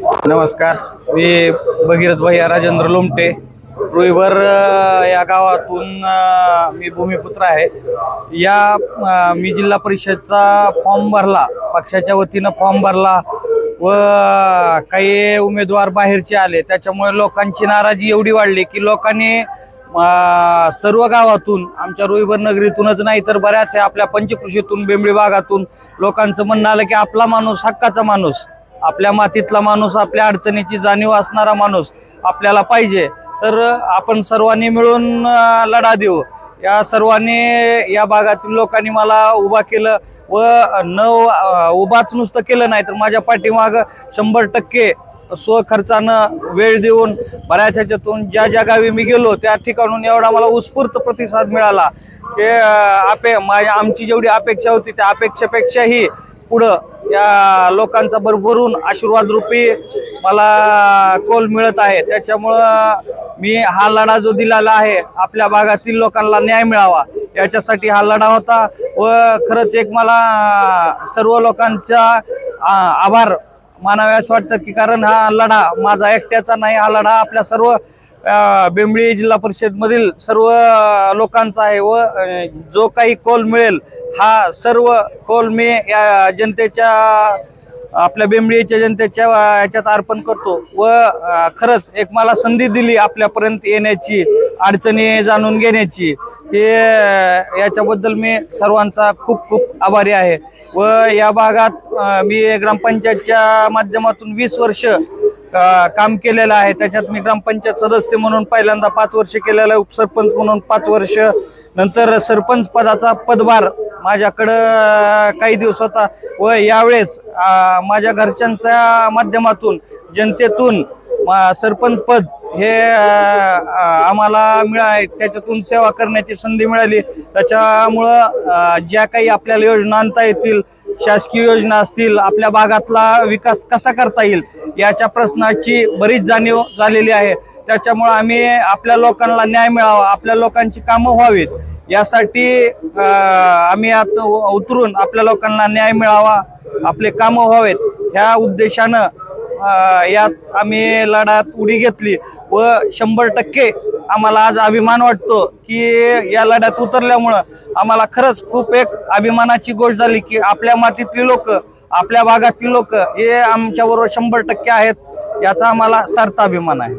नमस्कार. मी भगीरथ भैया राजेंद्र लोमटे. रुईभर या गावातून मी भूमिपुत्र आहे. या मी जिल्हा परिषदचा फॉर्म भरला. पक्षाच्या वतीनं फॉर्म भरला व काही उमेदवार बाहेरचे आले. त्याच्यामुळे लोकांची नाराजी एवढी वाढली की लोकांनी सर्व गावातून आमच्या रुईभर नगरीतूनच नाही तर बऱ्याच आपल्या पंचकृषीतून बेंबळी भागातून लोकांचं म्हणणं आलं की आपला माणूस हक्काचा माणूस. आपल्या मातीतला माणूस आपल्या अडचणीची जाणीव असणारा माणूस आपल्याला पाहिजे. तर आपण सर्वांनी मिळून लढा देऊ. या सर्वांनी या भागातील लोकांनी मला उभा केलं व न उभाच नुसतं केलं नाही तर माझ्या पाठीमागं शंभर टक्के स्वखर्चानं वेळ देऊन बऱ्याच ह्याच्यातून ज्या ज्या गावी मी गेलो त्या ठिकाणून एवढा मला उत्स्फूर्त प्रतिसाद मिळाला. की अपे माझ्या आमची जेवढी अपेक्षा होती त्या अपेक्षेपेक्षाही पुढं या लोकांचा भरभरून आशीर्वाद रूपी मला कोल मिळत आहे. त्याच्यामुळं मी हा लढा जो दिलेला आहे आपल्या भागातील लोकांना न्याय मिळावा. याच्यासाठी हा लढा होता व खरंच एक मला सर्व लोकांचा आभार मानावे असं वाटतं की कारण हा लढा माझा एकट्याचा नाही हा लढा आपल्या सर्व बेंबळी जिल्हा परिषदमधील सर्व लोकांचा आहे व जो काही कॉल मिळेल हा सर्व कॉल मी या जनतेच्या आपल्या बेंबळीच्या जनतेच्या याच्यात अर्पण करतो. व खरंच एक मला संधी दिली आपल्यापर्यंत येण्याची अडचणी जाणून घेण्याची हे याच्याबद्दल मी सर्वांचा खूप खूप आभारी आहे. व या भागात मी ग्रामपंचायतच्या माध्यमातून वीस वर्ष काम केलेलं आहे. त्याच्यात मी ग्रामपंचायत सदस्य म्हणून पहिल्यांदा पाच वर्ष केलेलं आहे. उपसरपंच म्हणून पाच वर्ष. नंतर सरपंच पदाचा पदभार माझ्याकडं काही दिवस होता. व यावेळेस माझ्या घरच्यांच्या माध्यमातून जनतेतून सरपंच पद हे आम्हाला मिळा त्याच्यातून सेवा करण्याची संधी मिळाली. त्याच्यामुळं ज्या काही आपल्याला योजना आणता येतील शासकीय योजना असतील आपल्या भागातला विकास कसा करता येईल याच्या प्रश्नाची बरीच जाणीव झालेली आहे. त्याच्यामुळं आम्ही आपल्या लोकांना न्याय मिळावा आपल्या लोकांची कामं व्हावीत. यासाठी आम्ही आता उ- उतरून आपल्या लोकांना न्याय मिळावा आपले कामं व्हावेत. ह्या उद्देशानं यात आम्ही लढ्यात उडी घेतली व शंभर टक्के आम्हाला आज अभिमान वाटतो की या लढ्यात उतरल्यामुळं आम्हाला खरंच खूप एक अभिमानाची गोष्ट झाली की आपल्या मातीतली लोक आपल्या भागातील लोक हे आमच्याबरोबर शंभर टक्के आहेत याचा आम्हाला सार्थ अभिमान आहे.